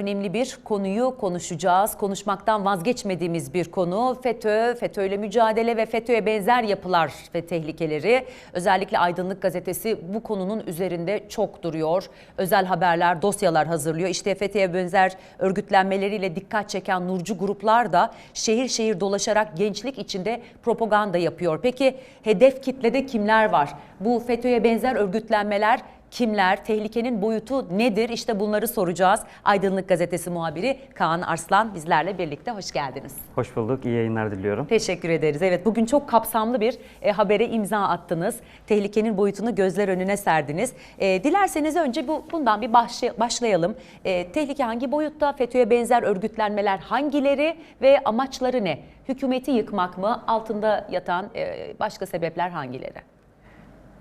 Önemli bir konuyu konuşacağız. Konuşmaktan vazgeçmediğimiz bir konu FETÖ, FETÖ'yle mücadele ve FETÖ'ye benzer yapılar ve tehlikeleri. Özellikle Aydınlık Gazetesi bu konunun üzerinde çok duruyor. Özel haberler, dosyalar hazırlıyor. İşte FETÖ'ye benzer örgütlenmeleriyle dikkat çeken nurcu gruplar da şehir şehir dolaşarak gençlik içinde propaganda yapıyor. Peki hedef kitlede kimler var? Bu FETÖ'ye benzer örgütlenmeler kimler, tehlikenin boyutu nedir? İşte bunları soracağız. Aydınlık Gazetesi muhabiri Kaan Arslan bizlerle birlikte hoş geldiniz. Hoş bulduk, iyi yayınlar diliyorum. Teşekkür ederiz. Evet bugün çok kapsamlı bir e, habere imza attınız. Tehlikenin boyutunu gözler önüne serdiniz. E, dilerseniz önce bu bundan bir başlay- başlayalım. E, tehlike hangi boyutta? FETÖ'ye benzer örgütlenmeler hangileri ve amaçları ne? Hükümeti yıkmak mı? Altında yatan e, başka sebepler hangileri?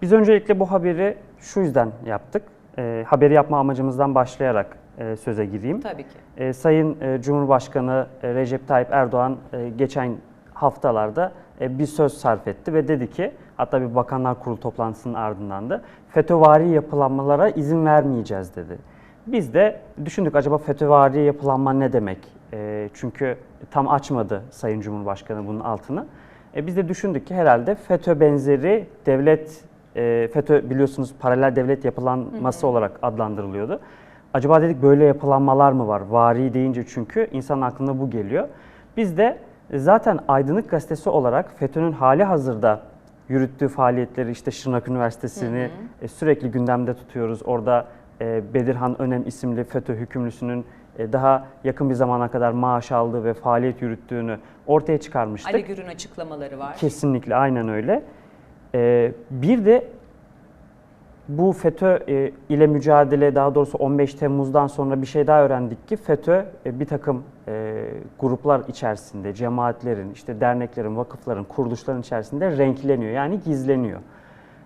Biz öncelikle bu haberi şu yüzden yaptık. E, haberi yapma amacımızdan başlayarak e, söze gireyim. Tabii ki. E, Sayın e, Cumhurbaşkanı e, Recep Tayyip Erdoğan e, geçen haftalarda e, bir söz sarf etti ve dedi ki, hatta bir Bakanlar Kurulu toplantısının ardından da FETÖ'vari yapılanmalara izin vermeyeceğiz dedi. Biz de düşündük acaba FETÖ'vari yapılanma ne demek? E, çünkü tam açmadı Sayın Cumhurbaşkanı bunun altını. E, biz de düşündük ki herhalde FETÖ benzeri devlet, e, FETÖ biliyorsunuz paralel devlet yapılanması olarak adlandırılıyordu. Acaba dedik böyle yapılanmalar mı var? Vari deyince çünkü insanın aklına bu geliyor. Biz de zaten Aydınlık Gazetesi olarak FETÖ'nün hali hazırda yürüttüğü faaliyetleri işte Şırnak Üniversitesi'ni e, sürekli gündemde tutuyoruz. Orada e, Bedirhan Önem isimli FETÖ hükümlüsünün e, daha yakın bir zamana kadar maaş aldığı ve faaliyet yürüttüğünü ortaya çıkarmıştık. Ali Gür'ün açıklamaları var. Kesinlikle aynen öyle. Ee, bir de bu FETÖ e, ile mücadele daha doğrusu 15 Temmuz'dan sonra bir şey daha öğrendik ki FETÖ e, bir takım e, gruplar içerisinde, cemaatlerin, işte derneklerin, vakıfların, kuruluşların içerisinde renkleniyor yani gizleniyor.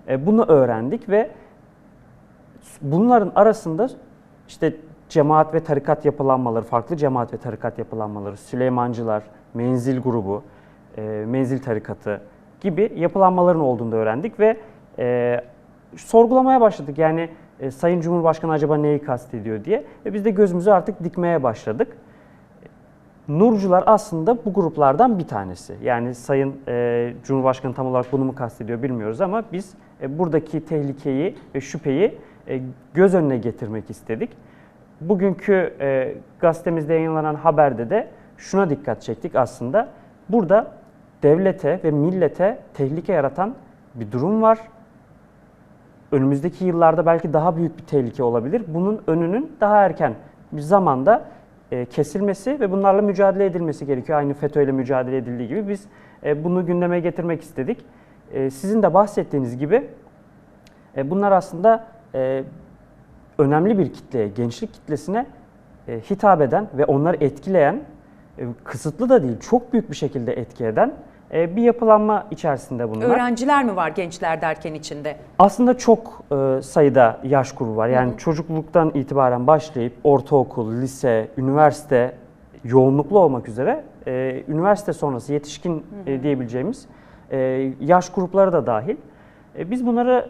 E, bunu öğrendik ve bunların arasında işte cemaat ve tarikat yapılanmaları, farklı cemaat ve tarikat yapılanmaları, Süleymancılar, Menzil grubu, e, Menzil tarikatı gibi yapılanmaların olduğunu da öğrendik ve e, sorgulamaya başladık. Yani e, Sayın Cumhurbaşkanı acaba neyi kastediyor diye ve biz de gözümüzü artık dikmeye başladık. Nurcular aslında bu gruplardan bir tanesi. Yani Sayın e, Cumhurbaşkanı tam olarak bunu mu kastediyor bilmiyoruz ama biz e, buradaki tehlikeyi ve şüpheyi e, göz önüne getirmek istedik. Bugünkü e, gazetemizde yayınlanan haberde de şuna dikkat çektik aslında. Burada devlete ve millete tehlike yaratan bir durum var. Önümüzdeki yıllarda belki daha büyük bir tehlike olabilir. Bunun önünün daha erken bir zamanda e, kesilmesi ve bunlarla mücadele edilmesi gerekiyor. Aynı FETÖ ile mücadele edildiği gibi biz e, bunu gündeme getirmek istedik. E, sizin de bahsettiğiniz gibi bunlar aslında önemli bir kitleye, gençlik kitlesine hitap eden ve onları etkileyen, kısıtlı da değil, çok büyük bir şekilde etki eden bir yapılanma içerisinde bunlar. Öğrenciler mi var gençler derken içinde? Aslında çok e, sayıda yaş grubu var. Yani çocukluktan itibaren başlayıp ortaokul, lise, üniversite yoğunluklu olmak üzere e, üniversite sonrası yetişkin e, diyebileceğimiz yaş grupları da dahil. Biz bunları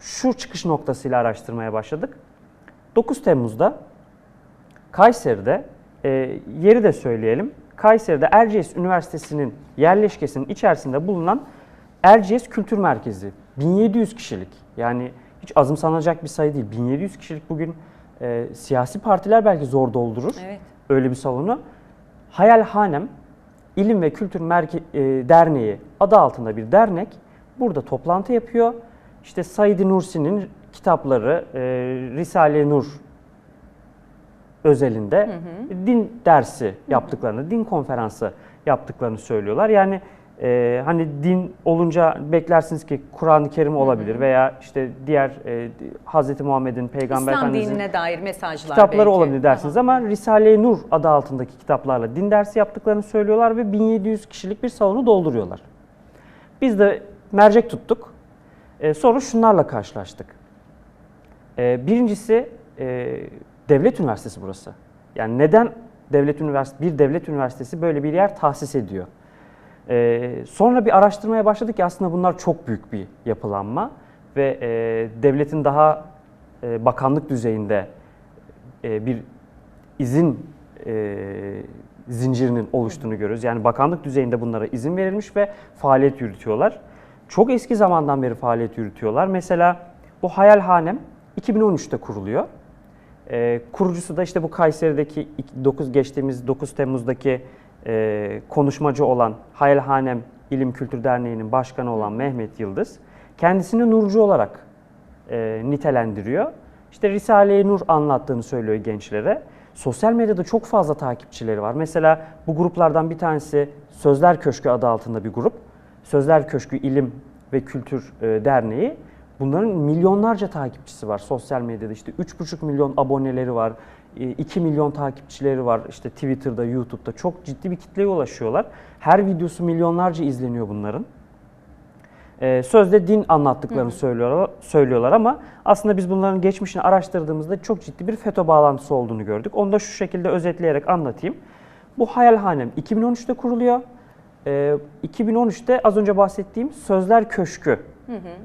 şu çıkış noktasıyla araştırmaya başladık. 9 Temmuz'da Kayseri'de yeri de söyleyelim. Kayseri'de Erciyes Üniversitesi'nin yerleşkesinin içerisinde bulunan Erciyes Kültür Merkezi 1700 kişilik. Yani hiç azımsanacak bir sayı değil. 1700 kişilik bugün e, siyasi partiler belki zor doldurur Evet. öyle bir salonu. Hayalhanem İlim ve Kültür Merke- e, Derneği adı altında bir dernek burada toplantı yapıyor. İşte Said Nursi'nin kitapları e, Risale-i Nur özelinde din dersi yaptıklarını, din konferansı yaptıklarını söylüyorlar. Yani e, hani din olunca beklersiniz ki Kur'an-ı Kerim olabilir veya işte diğer e, Hz. Muhammed'in Peygamber İslam dinine dair mesajlar kitapları belki. olabilir dersiniz ama Risale-i Nur adı altındaki kitaplarla din dersi yaptıklarını söylüyorlar ve 1700 kişilik bir salonu dolduruyorlar. Biz de mercek tuttuk. Ee, sonra şunlarla karşılaştık. Ee, birincisi e, devlet üniversitesi burası. Yani neden devlet üniversitesi bir devlet üniversitesi böyle bir yer tahsis ediyor? Ee, sonra bir araştırmaya başladık ki aslında bunlar çok büyük bir yapılanma ve e, devletin daha e, bakanlık düzeyinde e, bir izin e, zincirinin oluştuğunu görüyoruz. Yani bakanlık düzeyinde bunlara izin verilmiş ve faaliyet yürütüyorlar. Çok eski zamandan beri faaliyet yürütüyorlar. Mesela bu Hayalhanem 2013'te kuruluyor. Ee, kurucusu da işte bu Kayseri'deki 9 geçtiğimiz 9 Temmuz'daki e, konuşmacı olan Hayalhanem İlim Kültür Derneği'nin başkanı olan Mehmet Yıldız. Kendisini Nurcu olarak e, nitelendiriyor. İşte Risale-i Nur anlattığını söylüyor gençlere. Sosyal medyada çok fazla takipçileri var. Mesela bu gruplardan bir tanesi Sözler Köşkü adı altında bir grup. Sözler Köşkü İlim ve Kültür e, Derneği. Bunların milyonlarca takipçisi var sosyal medyada. İşte 3,5 milyon aboneleri var. e, 2 milyon takipçileri var. İşte Twitter'da, YouTube'da çok ciddi bir kitleye ulaşıyorlar. Her videosu milyonlarca izleniyor bunların. Ee, sözde din anlattıklarını söylüyorlar, söylüyorlar ama aslında biz bunların geçmişini araştırdığımızda çok ciddi bir FETÖ bağlantısı olduğunu gördük. Onu da şu şekilde özetleyerek anlatayım. Bu Hayalhanem 2013'te kuruluyor. Ee, 2013'te az önce bahsettiğim Sözler Köşkü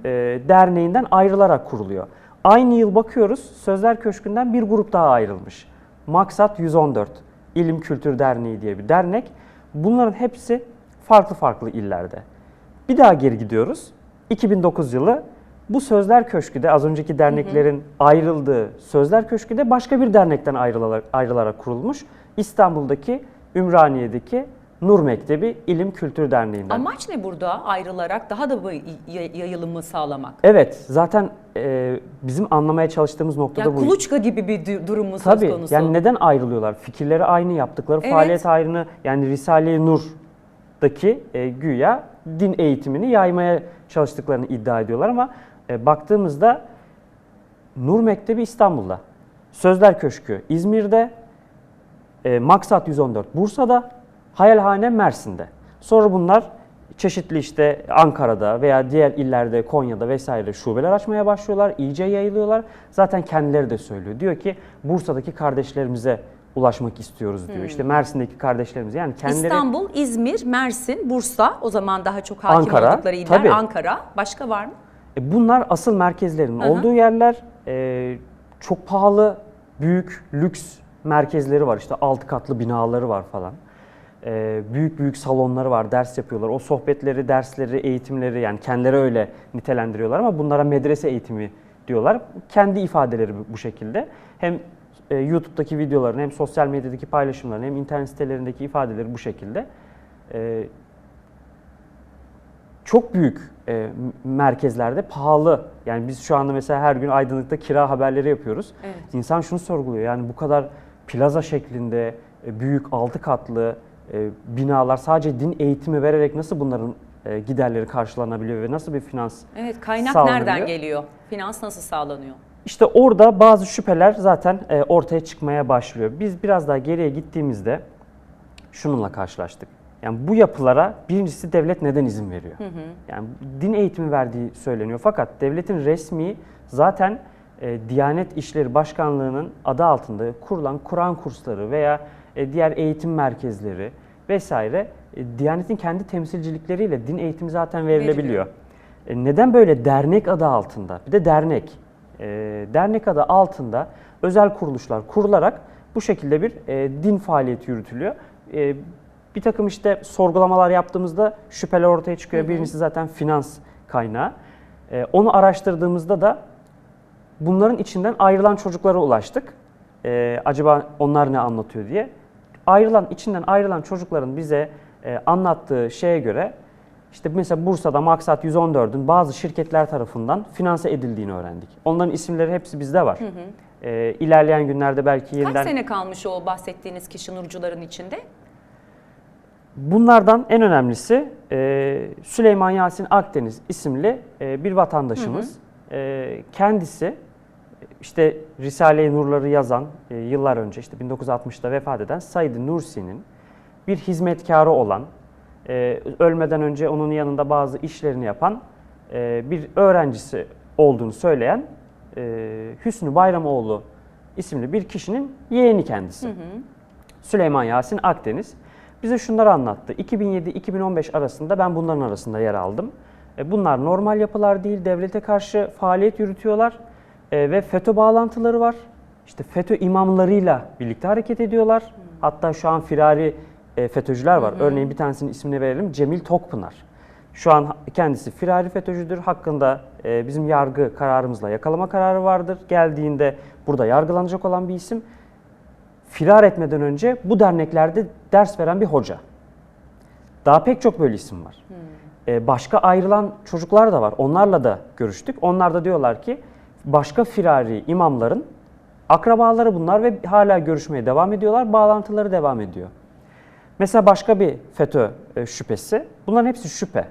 e, derneğinden ayrılarak kuruluyor. Aynı yıl bakıyoruz Sözler Köşkü'nden bir grup daha ayrılmış. Maksat 114 İlim Kültür Derneği diye bir dernek. Bunların hepsi farklı farklı illerde. Bir daha geri gidiyoruz. 2009 yılı bu Sözler Köşkü'de az önceki derneklerin ayrıldığı Sözler Köşkü'de başka bir dernekten ayrılarak, ayrılarak kurulmuş. İstanbul'daki Ümraniye'deki Nur Mektebi İlim Kültür Derneği'nden. Amaç ne burada ayrılarak daha da bu yayılımı sağlamak? Evet zaten e, bizim anlamaya çalıştığımız noktada Yani bu. kuluçka gibi bir du- durum mu söz Tabii konusu? yani neden ayrılıyorlar? Fikirleri aynı, yaptıkları Evet. faaliyet aynı. Yani Risale-i Nur'daki e, güya din eğitimini yaymaya çalıştıklarını iddia ediyorlar ama e, baktığımızda Nur Mektebi İstanbul'da, Sözler Köşkü İzmir'de, e, Maksat 114 Bursa'da, Hayalhane Mersin'de. Sonra bunlar çeşitli işte Ankara'da veya diğer illerde Konya'da vesaire şubeler açmaya başlıyorlar. iyice yayılıyorlar. Zaten kendileri de söylüyor. Diyor ki Bursa'daki kardeşlerimize ulaşmak istiyoruz diyor. İşte Mersin'deki kardeşlerimize yani kendileri İstanbul, İzmir, Mersin, Bursa o zaman daha çok hakim Ankara, oldukları iller. tabii. Ankara. Başka var mı? E, Bunlar asıl merkezlerinin Hı hı. olduğu yerler. E, çok pahalı, büyük, lüks merkezleri var. İşte altı katlı binaları var falan. E, büyük büyük salonları var, ders yapıyorlar. O sohbetleri, dersleri, eğitimleri yani kendileri öyle nitelendiriyorlar ama bunlara medrese eğitimi diyorlar. Kendi ifadeleri bu- şekilde. Hem e, YouTube'daki videoların hem sosyal medyadaki paylaşımların hem internet sitelerindeki ifadeleri bu şekilde. E, çok büyük merkezlerde pahalı. Yani biz şu anda mesela her gün Aydınlık'ta kira haberleri yapıyoruz. Evet. İnsan şunu sorguluyor. Yani bu kadar plaza şeklinde büyük altı katlı e, binalar sadece din eğitimi vererek nasıl bunların e, giderleri karşılanabiliyor ve nasıl bir finans Evet, kaynak Sağlanıyor. nereden geliyor? Finans nasıl sağlanıyor? İşte orada bazı şüpheler zaten e, ortaya çıkmaya başlıyor. Biz biraz daha geriye gittiğimizde şununla karşılaştık. Yani bu yapılara birincisi devlet neden izin veriyor? Yani din eğitimi verdiği söyleniyor fakat devletin resmi zaten e, Diyanet İşleri Başkanlığı'nın adı altında kurulan Kur'an kursları veya e, diğer eğitim merkezleri vesaire e, Diyanet'in kendi temsilcilikleriyle din eğitimi zaten verilebiliyor. E, neden böyle dernek adı altında? Bir de dernek. E, dernek adı altında özel kuruluşlar kurularak bu şekilde bir e, din faaliyeti yürütülüyor. E, bir takım işte sorgulamalar yaptığımızda şüpheler ortaya çıkıyor. Birincisi zaten finans kaynağı. E, onu araştırdığımızda da bunların içinden ayrılan çocuklara ulaştık. E, acaba onlar ne anlatıyor diye. Ayrılan içinden ayrılan çocukların bize e, anlattığı şeye göre işte mesela Bursa'da Maksat 114'ün bazı şirketler tarafından finanse edildiğini öğrendik. Onların isimleri hepsi bizde var. E, ilerleyen günlerde belki yeniden... Kaç sene kalmış o bahsettiğiniz kişi nurcuların içinde? Bunlardan en önemlisi e, Süleyman Yasin Akdeniz isimli e, bir vatandaşımız. E, kendisi işte Risale-i Nurları yazan e, yıllar önce işte 1960'da vefat eden Said Nursi'nin bir hizmetkarı olan, e, ölmeden önce onun yanında bazı işlerini yapan e, bir öğrencisi olduğunu söyleyen e, Hüsnü Bayramoğlu isimli bir kişinin yeğeni kendisi. Süleyman Yasin Akdeniz bize şunları anlattı. 2007-2015 arasında ben bunların arasında yer aldım. E, Bunlar normal yapılar değil, devlete karşı faaliyet yürütüyorlar E, ve FETÖ bağlantıları var. işte FETÖ imamlarıyla birlikte hareket ediyorlar. Hatta şu an firari e, FETÖ'cüler var. Örneğin bir tanesinin ismini verelim. Cemil Tokpınar. Şu an kendisi firari FETÖ'cüdür. Hakkında e, bizim yargı kararımızla yakalama kararı vardır. Geldiğinde burada yargılanacak olan bir isim. Firar etmeden önce bu derneklerde ders veren bir hoca. Daha pek çok böyle isim var. Ee, başka ayrılan çocuklar da var. Onlarla da görüştük. Onlar da diyorlar ki başka firari imamların akrabaları bunlar ve hala görüşmeye devam ediyorlar. Bağlantıları devam ediyor. Mesela başka bir FETÖ e, şüphesi. Bunların hepsi şüphe.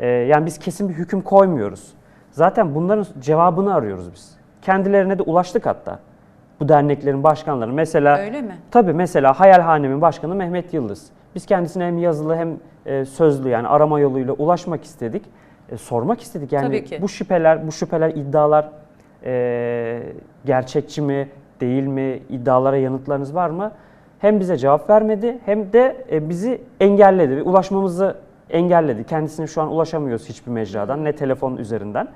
Ee, yani biz kesin bir hüküm koymuyoruz. Zaten bunların cevabını arıyoruz biz. Kendilerine de ulaştık hatta. Bu derneklerin başkanları. Mesela Öyle mi? Tabii mesela Hayalhanem'in başkanı Mehmet Yıldız. Biz kendisine hem yazılı hem e, sözlü yani arama yoluyla ulaşmak istedik. E, sormak istedik yani bu şüpheler, bu şüpheler, iddialar e, gerçekçi mi, değil mi, iddialara yanıtlarınız var mı? Hem bize cevap vermedi hem de e, bizi engelledi ulaşmamızı engelledi. Kendisine şu an ulaşamıyoruz hiçbir mecradan ne telefon üzerinden.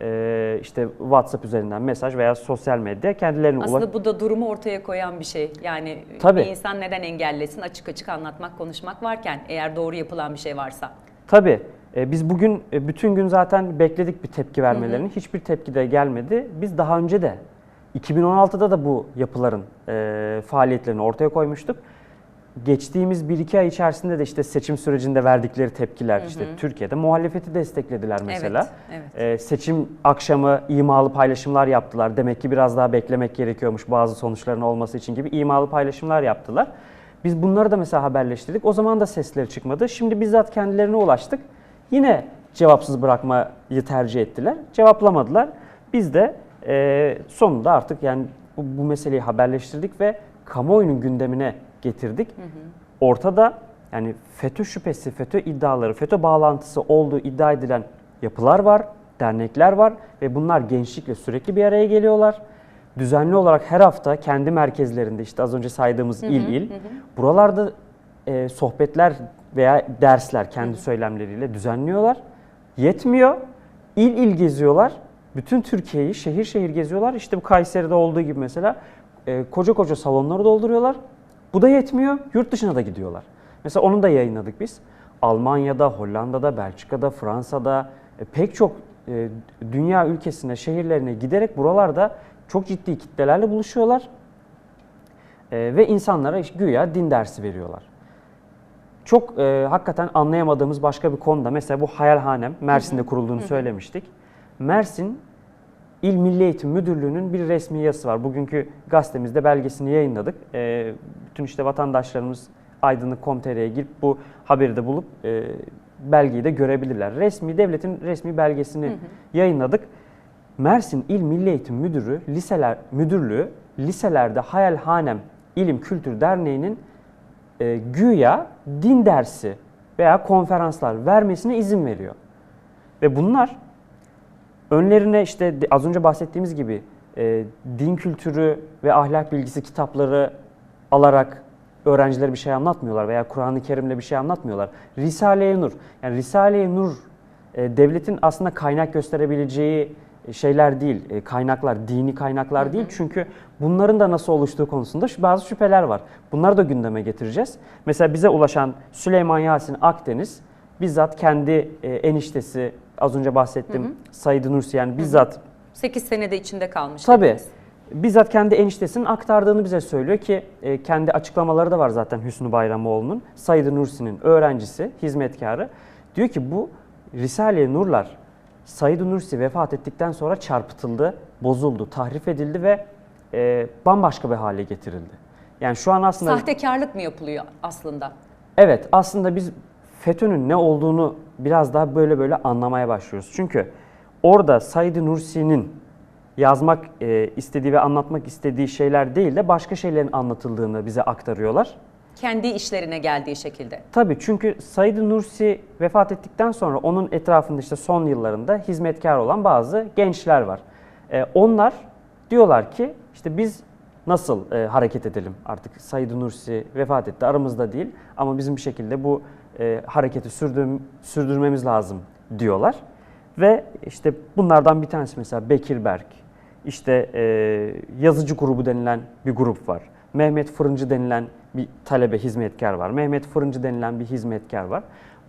e, işte WhatsApp üzerinden mesaj veya sosyal medya kendilerine ulaş Aslında bu da durumu ortaya koyan bir şey. Yani Tabii. bir insan neden engellesin açık açık anlatmak, konuşmak varken eğer doğru yapılan bir şey varsa. Tabii. E, Biz bugün e, bütün gün zaten bekledik bir tepki vermelerini. Hiçbir tepki de gelmedi. Biz daha önce de 2016'da da bu yapıların e, faaliyetlerini ortaya koymuştuk. Geçtiğimiz 1-2 ay içerisinde de işte seçim sürecinde verdikleri tepkiler, işte Türkiye'de muhalefeti desteklediler mesela. Evet, evet. E, seçim akşamı imalı paylaşımlar yaptılar. Demek ki biraz daha beklemek gerekiyormuş bazı sonuçların olması için gibi imalı paylaşımlar yaptılar. Biz bunları da mesela haberleştirdik. O zaman da sesleri çıkmadı. Şimdi bizzat kendilerine ulaştık. Yine cevapsız bırakmayı tercih ettiler. Cevaplamadılar. Biz de e, sonunda artık yani bu, bu meseleyi haberleştirdik ve kamuoyunun gündemine getirdik. Ortada yani FETÖ şüphesi, FETÖ iddiaları, FETÖ bağlantısı olduğu iddia edilen yapılar var, dernekler var ve bunlar gençlikle sürekli bir araya geliyorlar. Düzenli olarak her hafta kendi merkezlerinde işte az önce saydığımız il il buralarda e, sohbetler veya dersler kendi söylemleriyle düzenliyorlar. Yetmiyor. İl il geziyorlar. Bütün Türkiye'yi şehir şehir geziyorlar. İşte bu Kayseri'de olduğu gibi mesela e, koca koca salonları dolduruyorlar. Bu da yetmiyor. Yurt dışına da gidiyorlar. Mesela onu da yayınladık biz. Almanya'da, Hollanda'da, Belçika'da, Fransa'da e, pek çok e, dünya ülkesine, şehirlerine giderek buralarda çok ciddi kitlelerle buluşuyorlar. E, ve insanlara güya din dersi veriyorlar. Çok e, hakikaten anlayamadığımız başka bir konuda mesela bu Hayalhanem Mersin'de kurulduğunu söylemiştik. Mersin İl Milli Eğitim Müdürlüğü'nün bir resmi yazısı var. Bugünkü gazetemizde belgesini yayınladık. E, bütün işte vatandaşlarımız aydınlık.com.tr'ye girip bu haberi de bulup e, belgeyi de görebilirler. Resmi devletin resmi belgesini yayınladık. Mersin İl Milli Eğitim Müdürü, liseler müdürlüğü liselerde Hayalhanem İlim Kültür Derneği'nin e, güya din dersi veya konferanslar vermesine izin veriyor. Ve bunlar önlerine işte az önce bahsettiğimiz gibi e, din kültürü ve ahlak bilgisi kitapları alarak öğrencilere bir şey anlatmıyorlar veya Kur'an-ı Kerim'le bir şey anlatmıyorlar. Risale-i Nur, yani Risale-i Nur e, devletin aslında kaynak gösterebileceği şeyler değil, e, kaynaklar, dini kaynaklar değil. Çünkü bunların da nasıl oluştuğu konusunda bazı şüpheler var. Bunları da gündeme getireceğiz. Mesela bize ulaşan Süleyman Yasin Akdeniz bizzat kendi e, eniştesi az önce bahsettim Said Nursi yani bizzat 8 senede içinde kalmış. Tabii. Bizzat kendi eniştesinin aktardığını bize söylüyor ki e, kendi açıklamaları da var zaten Hüsnü Bayramoğlu'nun. Said Nursi'nin öğrencisi, hizmetkarı. Diyor ki bu Risale-i Nurlar Said Nursi vefat ettikten sonra çarpıtıldı, bozuldu, tahrif edildi ve e, bambaşka bir hale getirildi. Yani şu an aslında Sahtekarlık mı yapılıyor aslında? Evet, aslında biz FETÖ'nün ne olduğunu biraz daha böyle böyle anlamaya başlıyoruz. Çünkü orada Said Nursi'nin yazmak e, istediği ve anlatmak istediği şeyler değil de başka şeylerin anlatıldığını bize aktarıyorlar. Kendi işlerine geldiği şekilde. Tabii çünkü Said Nursi vefat ettikten sonra onun etrafında işte son yıllarında hizmetkar olan bazı gençler var. Ee, onlar diyorlar ki işte biz nasıl e, hareket edelim artık Said Nursi vefat etti aramızda değil ama bizim bir şekilde bu e, hareketi sürdürm- sürdürmemiz lazım diyorlar. Ve işte bunlardan bir tanesi mesela Bekir Berk, işte e, yazıcı grubu denilen bir grup var. Mehmet Fırıncı denilen bir talebe hizmetkar var. Mehmet Fırıncı denilen bir hizmetkar var.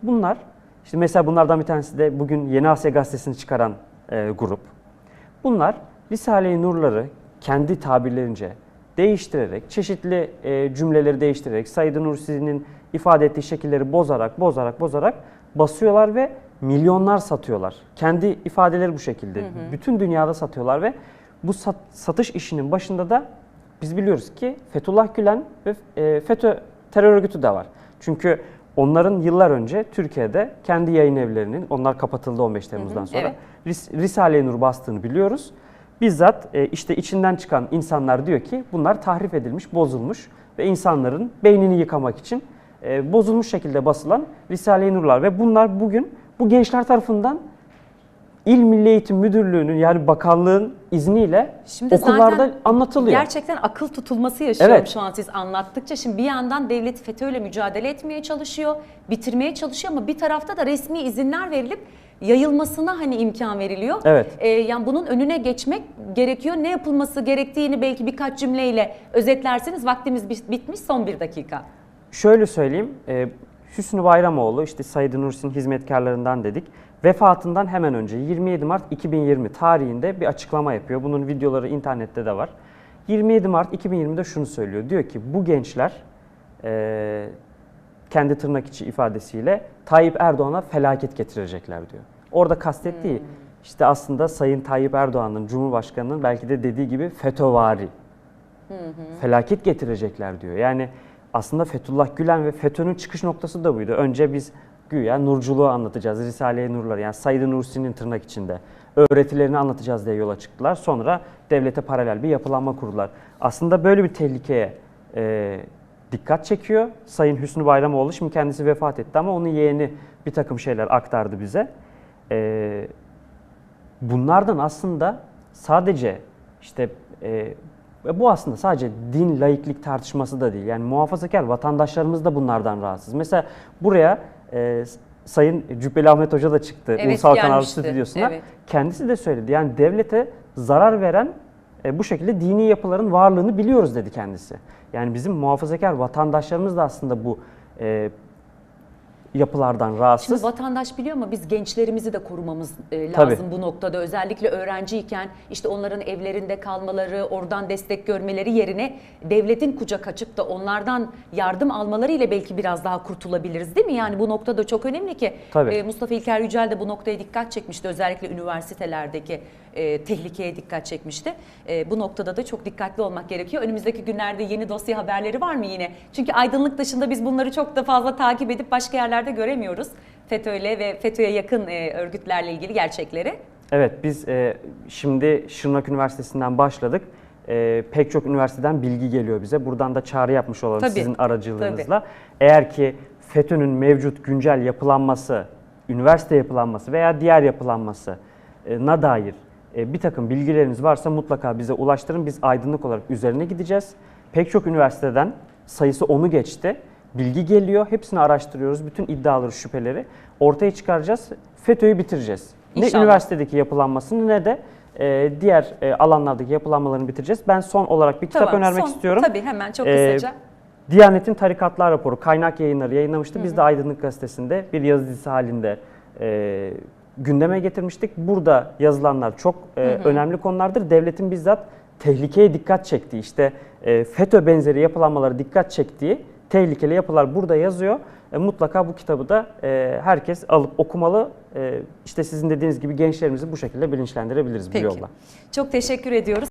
Bunlar işte mesela bunlardan bir tanesi de bugün Yeni Asya Gazetesi'ni çıkaran e, grup. Bunlar Risale-i Nurları kendi tabirlerince değiştirerek, çeşitli e, cümleleri değiştirerek, Said Nursi'nin ifade ettiği şekilleri bozarak, bozarak, bozarak basıyorlar ve milyonlar satıyorlar. Kendi ifadeleri bu şekilde. Bütün dünyada satıyorlar ve bu sat- satış işinin başında da biz biliyoruz ki Fethullah Gülen ve e, FETÖ terör örgütü de var. Çünkü onların yıllar önce Türkiye'de kendi yayın evlerinin, onlar kapatıldı 15 Temmuz'dan sonra, evet. Ris- Risale-i Nur bastığını biliyoruz. Bizzat e, işte içinden çıkan insanlar diyor ki bunlar tahrif edilmiş, bozulmuş ve insanların beynini yıkamak için e, bozulmuş şekilde basılan Risale-i Nurlar ve bunlar bugün bu gençler tarafından İl Milli Eğitim Müdürlüğü'nün yani bakanlığın izniyle Şimdi okullarda anlatılıyor. Gerçekten akıl tutulması yaşıyorum Evet. şu an siz anlattıkça. Şimdi bir yandan devlet FETÖ'yle mücadele etmeye çalışıyor, bitirmeye çalışıyor ama bir tarafta da resmi izinler verilip yayılmasına hani imkan veriliyor. Evet. Ee, yani bunun önüne geçmek gerekiyor. Ne yapılması gerektiğini belki birkaç cümleyle özetlerseniz vaktimiz bit- bitmiş son bir dakika. Şöyle söyleyeyim, e, Hüsnü Bayramoğlu işte Said Nursi'nin hizmetkarlarından dedik. Vefatından hemen önce 27 Mart 2020 tarihinde bir açıklama yapıyor. Bunun videoları internette de var. 27 Mart 2020'de şunu söylüyor. Diyor ki bu gençler e, kendi tırnak içi ifadesiyle Tayyip Erdoğan'a felaket getirecekler diyor. Orada kastettiği işte aslında Sayın Tayyip Erdoğan'ın Cumhurbaşkanı'nın belki de dediği gibi FETÖ'vari felaket getirecekler diyor. Yani aslında Fethullah Gülen ve FETÖ'nün çıkış noktası da buydu. Önce biz güya nurculuğu anlatacağız, Risale-i Nurları yani Said Nursi'nin tırnak içinde öğretilerini anlatacağız diye yola çıktılar. Sonra devlete paralel bir yapılanma kurdular. Aslında böyle bir tehlikeye e, dikkat çekiyor. Sayın Hüsnü Bayramoğlu şimdi kendisi vefat etti ama onun yeğeni bir takım şeyler aktardı bize. E, bunlardan aslında sadece işte e, ve bu aslında sadece din, laiklik tartışması da değil. Yani muhafazakar vatandaşlarımız da bunlardan rahatsız. Mesela buraya e, Sayın Cübbeli Ahmet Hoca da çıktı Evet, Ulusal Kanal. Stüdyosu'na. Evet. Kendisi de söyledi. Yani devlete zarar veren e, bu şekilde dini yapıların varlığını biliyoruz dedi kendisi. Yani bizim muhafazakar vatandaşlarımız da aslında bu e, yapılardan rahatsız. Şimdi vatandaş biliyor ama biz gençlerimizi de korumamız e, Tabii. lazım bu noktada. Özellikle öğrenciyken işte onların evlerinde kalmaları, oradan destek görmeleri yerine devletin kucak açıp da onlardan yardım almaları ile belki biraz daha kurtulabiliriz değil mi? Yani bu noktada çok önemli ki Tabii. e, Mustafa İlker Yücel de bu noktaya dikkat çekmişti. Özellikle üniversitelerdeki e, tehlikeye dikkat çekmişti. E, bu noktada da çok dikkatli olmak gerekiyor. Önümüzdeki günlerde yeni dosya haberleri var mı yine? Çünkü aydınlık dışında biz bunları çok da fazla takip edip başka yerlerde göremiyoruz. FETÖ'yle ve FETÖ'ye yakın e, örgütlerle ilgili gerçekleri. Evet biz e, şimdi Şırnak Üniversitesi'nden başladık. E, pek çok üniversiteden bilgi geliyor bize. Buradan da çağrı yapmış olalım Tabii, sizin aracılığınızla. Eğer ki FETÖ'nün mevcut güncel yapılanması, üniversite yapılanması veya diğer yapılanmasına dair e, bir takım bilgileriniz varsa mutlaka bize ulaştırın. Biz aydınlık olarak üzerine gideceğiz. Pek çok üniversiteden sayısı onu geçti. Bilgi geliyor. Hepsini araştırıyoruz. Bütün iddiaları, şüpheleri ortaya çıkaracağız. FETÖ'yü bitireceğiz. Ne İnşallah. üniversitedeki yapılanmasını ne de e, diğer e, alanlardaki yapılanmalarını bitireceğiz. Ben son olarak bir kitap Tamam, önermek son- istiyorum. Tabii hemen çok Ee, kısaca. Diyanet'in Tarikatlar raporu kaynak yayınları yayınlamıştı. Biz de Aydınlık Gazetesi'nde bir yazı dizisi halinde e, gündeme getirmiştik. Burada yazılanlar çok e, önemli konulardır. Devletin bizzat tehlikeye dikkat çektiği, işte e, FETÖ benzeri yapılanmalara dikkat çektiği tehlikeli yapılar burada yazıyor. E, mutlaka bu kitabı da e, herkes alıp okumalı. E, işte sizin dediğiniz gibi gençlerimizi bu şekilde bilinçlendirebiliriz bu Peki. yolla. Çok teşekkür ediyoruz.